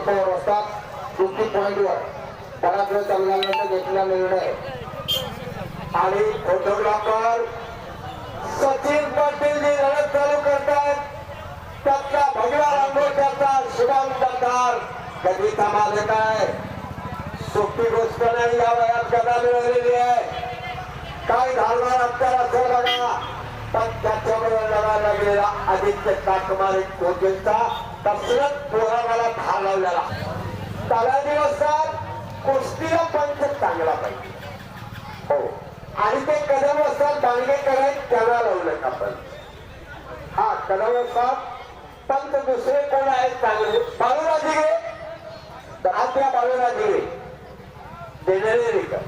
पवार असतात फिफ्टी पॉईंटवर बराच वेळ चालल्यानंतर घेतलेला निर्णय. आणि फोटोग्राफर सचिन पाटील जी लढत चालू करतात. त्यातला भगवा रांगोट्याचा शुभम दत्तार कधी थांबाले काय? सोपी गोष्ट नाही या वयात गदा मिळवलेली आहे. काय धारणार अत्यार असेल बघा. पण त्याच्यामुळे लढायला गेलेला आदित्य ताकमारी कोजेंचा कसरत पोराला लावलेला त्याला दिवसात कुस्तीला पंच चांगला पाहिजे. हो. आणि ते कदम असतात दांडगे करायचे त्यांना लावलं पण हा कदम असतात पंच दुसरे कोण आहेत चांगले? बाळूराजी गे आत्या बाळूराजी गे देणारे रे का?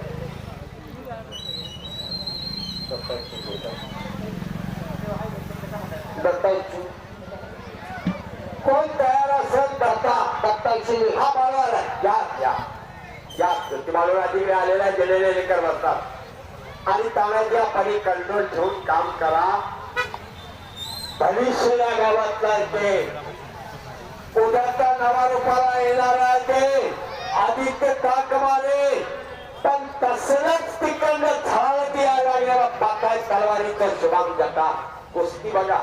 दत्ताची कोण तयार असेल दत्ता दत्ताची हा बरोबर आहे या या या तुम्हाला बाळूराजी आलेला गेलेले लेकर बसतात आणि तानाच्या पाणी कंट्रोल ठेवून काम करा भविष्य या गावातला ते उद्याचा नवा रुपाला येणार आहे ते आदित्य ताक पण तसलंच तिकडनं झाड यायला लागलेला पाकाय तलवारीचं शुभाम जाता कुस्ती बघा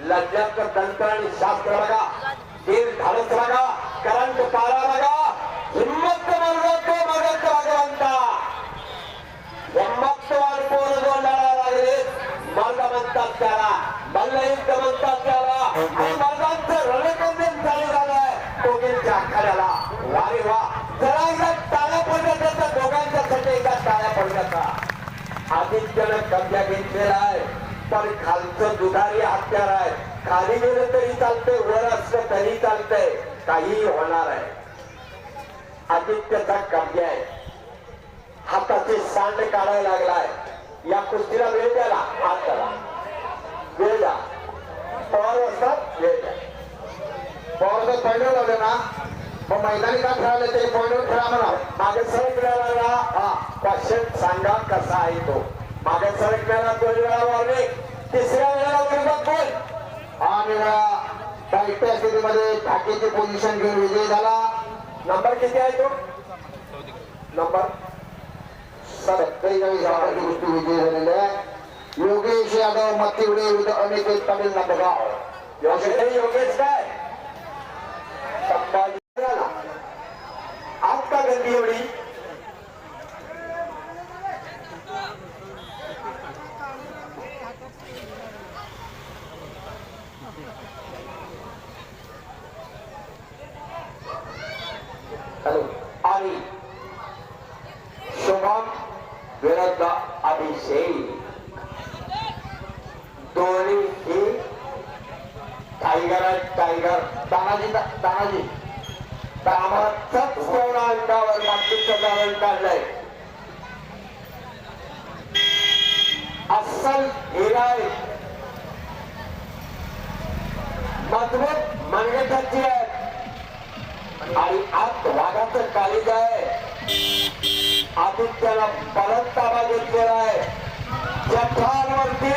लज्जाचं तंत्र आणि शास्त्र बघा तीर धाडस बघा करंट पारा बघा हिम्मत मर्द तो भगवंता हिम्मतवान पोर जो लागले मर्द म्हणतात त्याला मल्लयुद्ध म्हणतात त्याला. आणि मर्दांचं रणकंदन चालू झालंय. आखाड्याला वारे वा. जरा एकदा टाळ्या पडण्याचा दोघांच्यासाठी एका टाळ्या पडण्याचा. आदित्यनं कब्जा घेतलेला आहे. पण खालचं दुधारी हत्यार आहे. खाली गेलं तरी चालतंय वर असलं तरी चालतंय काहीही होणार आहे. आदित्यचा कब्जा आहे. हाताचे सांड काढायला लागलाय. या कुस्तीला वेळ द्याला हात द्याला वेळ द्या. पवार असतात वेळ द्या. पवार जर पॉईंटवर लावले ना मग मैदानी का खेळाले तरी पॉईंटवर खेळा म्हणा. मागे सरक मिळाला हा क्वेश्चन सांगा कसा आहे तो. मागे सरक मिळाला दोन वेळा वारले तिसऱ्या वेळेला विरोधात बोल वेळा टाईटच्या स्थितीमध्ये ठाकेची पोझिशन घेऊन विजय झाला. नंबर किती आहे तो? नंबर सत्तेचाळीस नंबरची गोष्टी विजयी झालेल्या आहे. योगेश यादव मतिवडे विरुद्ध अनिकेत पाटील नांदगाव योगेश योगेश काय? संभाजी झाला. आज गर्दी एवढी? आणि शुभम विरुद्ध अभिषेक. दोन्ही ही टायगर आहेत टायगर. तानाजी तानाजी. कामाचाच तेवढा अंगावर बाकीचं कारण काढलंय. अस्सल हिरा आपण त्याला परत ताबा घेतलेला आहे. जठारवरती.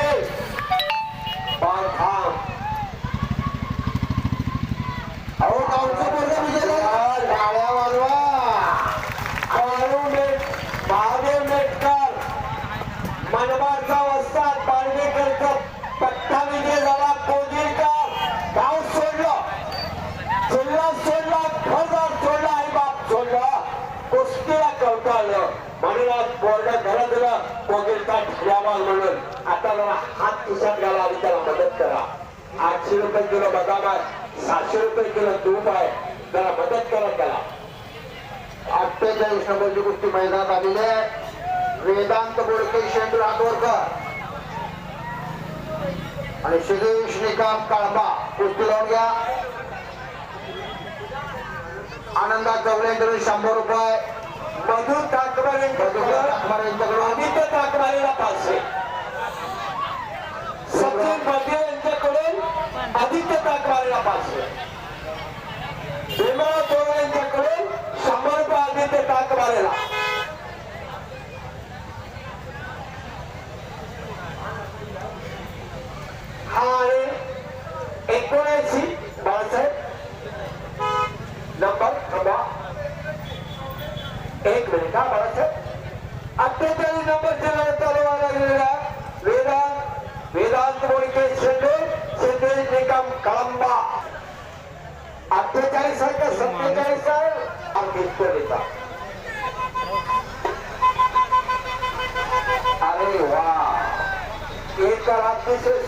बांधाम अहो गावचं पूर्ण विजय झाला. म्हणून आता जरा हात खिशात घाला आणि त्याला मदत करा. आठशे रुपये किलो बदाम आहे सातशे रुपये किलो तूप आहे. जरा मदत करा त्याला. अठ्ठेचाळीस नंबरची गोष्टी मैदानात आलेली आहे. वेदांत बोडके शेंडू राठोडकर. आणि शिरीष निकाम काळबा कुस्ती लावून घ्या. आनंदा चौलेंकडून शंभर रुपये. मधु ठाकरे आदित्य ठाकरेला पाचशे. सचिन बघे यांच्याकडून आदित्य ठाकरेला पाचशे. भीमराव चौरे यांच्याकडून शंभर रुपये आदित्य ठाकरेला हा आहे एकोणऐंशी बाळासाहेब नंबर एक मिळेल का बाळासाहेब अठ्ठेचाळीस नंबर लढत चालू व्हायला लागलेला वेदांत वेदांत बोलके शेंडे शेंडे निकम कळंबा. अठ्ठेचाळीस आहे का? सत्तेचाळीस आहे. अगदी त्वरित. अरे वा. एक तर अतिशय